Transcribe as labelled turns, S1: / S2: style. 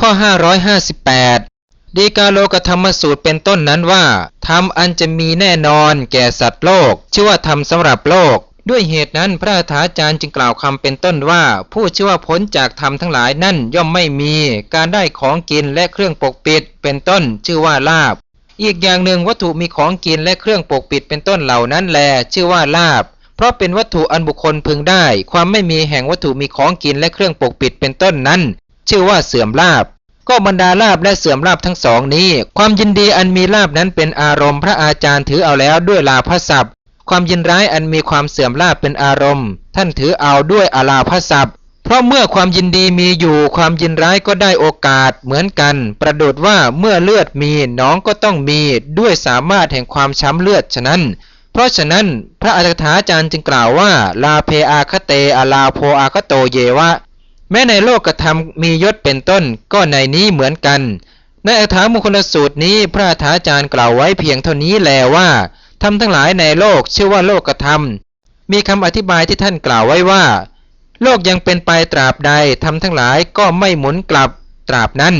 S1: ข้อ 558 ดีกาโลกธรรมสูตรเป็นต้นนั้นว่าธรรมอันจะมีแน่นอนแก่สัตว์โลก ชื่อว่าธรรมสำหรับโลก ด้วยเหตุนั้นพระถาจารย์จึงกล่าวคำเป็นต้นว่า ผู้ชื่อว่าพ้นจากธรรมทั้งหลายนั่นย่อมไม่มี การได้ของกินและเครื่องปกปิดเป็นต้นชื่อว่าลาบ อีกอย่างหนึ่งวัตถุมีของกินและเครื่องปกปิดเป็นต้นเหล่านั้นแล ชื่อว่าลาบเพราะเป็นวัตถุอันบุคคลพึงได้ ความไม่มีแห่งวัตถุมีของกินและเครื่องปกปิดเป็นต้นนั้น ชื่อว่าเสื่อมลาบ ก็บรรดาลาบและเสื่อมลาบทั้งสองนี้ ความยินดีอันมีลาบนั้นเป็นอารมณ์พระอาจารย์ถือเอาแล้วด้วยลาภศัพท์ ความยินร้ายอันมีความเสื่อมลาบเป็นอารมณ์ ท่านถือเอาด้วยอาลาภศัพท์ เพราะเมื่อความยินดีมีอยู่ความยินร้ายก็ได้โอกาสเหมือนกัน ประดุดว่าเมื่อเลือดมีน้องก็ต้องมีด้วยสามารถแห่งความช้ำเลือดฉะนั้นเพราะฉะนั้นพระอาจารย์จารย์จึงกล่าวว่า ลาเพอาคเตอาลาโพอาคโตเยวะ แม้ในโลกธรรมมียศเป็นต้นก็ในนี้เหมือนกัน ในอัฐามงคลสูตรนี้พระอาจารย์กล่าวไว้เพียงเท่านี้แลว่าทำทั้งหลายในโลกชื่อว่าโลกธรรม มีคำอธิบายที่ท่านกล่าวไว้ว่า โลกยังเป็นไปตราบใดทำทั้งหลายก็ไม่หมุนกลับตราบนั้น